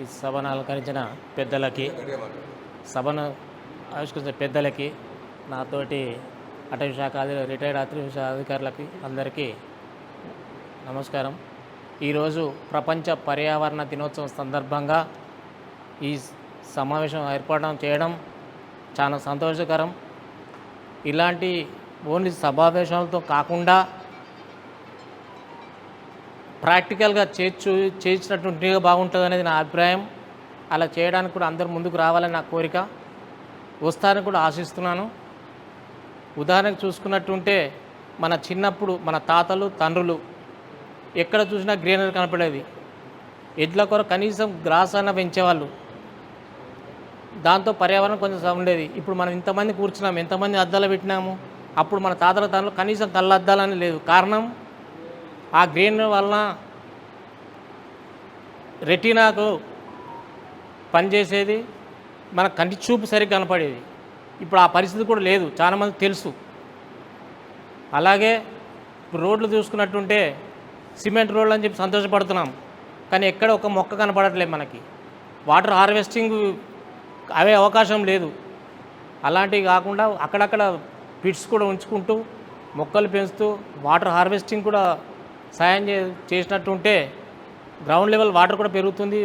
ఈ సభను అలంకరించిన పెద్దలకి సభను ఆవిష్కరించిన పెద్దలకి నాతోటి అటవీ శాఖ రిటైర్డ్ అటవీ శాఖ అధికారులకి అందరికీ నమస్కారం. ఈరోజు ప్రపంచ పర్యావరణ దినోత్సవం సందర్భంగా ఈ సమావేశం ఏర్పడడం చేయడం చాలా సంతోషకరం. ఇలాంటి ఓన్లీ సమావేశాలతో కాకుండా ప్రాక్టికల్గా చేర్చు చేర్చినట్టుంటే బాగుంటుంది అనేది నా అభిప్రాయం. అలా చేయడానికి కూడా అందరు ముందుకు రావాలని నా కోరిక. వస్తారని కూడా ఆశిస్తున్నాను. ఉదాహరణకు చూసుకున్నట్టుంటే మన చిన్నప్పుడు మన తాతలు తండ్రులు ఎక్కడ చూసినా గ్రీనరీ కనపడేది. ఎడ్ల కొర కనీసం గ్రాస్ అన్న పెంచేవాళ్ళు. దాంతో పర్యావరణం కొంచెం ఉండేది. ఇప్పుడు మనం ఇంతమంది కూర్చున్నాము ఎంతమంది అద్దాలు పెట్టినాము? అప్పుడు మన తాతల తండ్రులు కనీసం కళ్ళ అద్దాలని లేదు. కారణం ఆ గ్రీన్ వలన రెటీనాకు పనిచేసేది మన కంటి చూపు సరిగ్గా కనపడేది. ఇప్పుడు ఆ పరిస్థితి కూడా లేదు చాలామంది తెలుసు. అలాగే ఇప్పుడు రోడ్లు చూసుకున్నట్టుంటే సిమెంట్ రోడ్లు అని చెప్పి సంతోషపడుతున్నాం. కానీ ఎక్కడ ఒక మొక్క కనపడట్లేదు మనకి. వాటర్ హార్వెస్టింగ్ అవే అవకాశం లేదు. అలాంటివి కాకుండా అక్కడక్కడ పిట్స్ కూడా ఉంచుకుంటూ మొక్కలు పెంచుతూ వాటర్ హార్వెస్టింగ్ కూడా సాయం చే చేసినట్టుంటే గ్రౌండ్ లెవెల్ వాటర్ కూడా పెరుగుతుంది.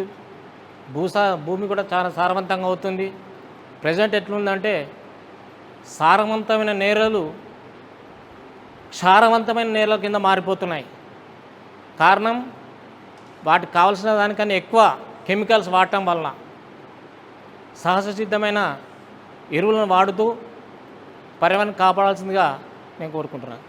భూసా భూమి కూడా చాలా సారవంతంగా అవుతుంది. ప్రజెంట్ ఎట్లుందంటే సారవంతమైన నేలలు క్షారవంతమైన నేలల కింద మారిపోతున్నాయి. కారణం వాటికి కావాల్సిన దానికన్నా ఎక్కువ కెమికల్స్ వాడటం వలన. సహజ సిద్ధమైన ఎరువులను వాడుతూ పర్యావరణం కాపాడాల్సిందిగా నేను కోరుకుంటున్నాను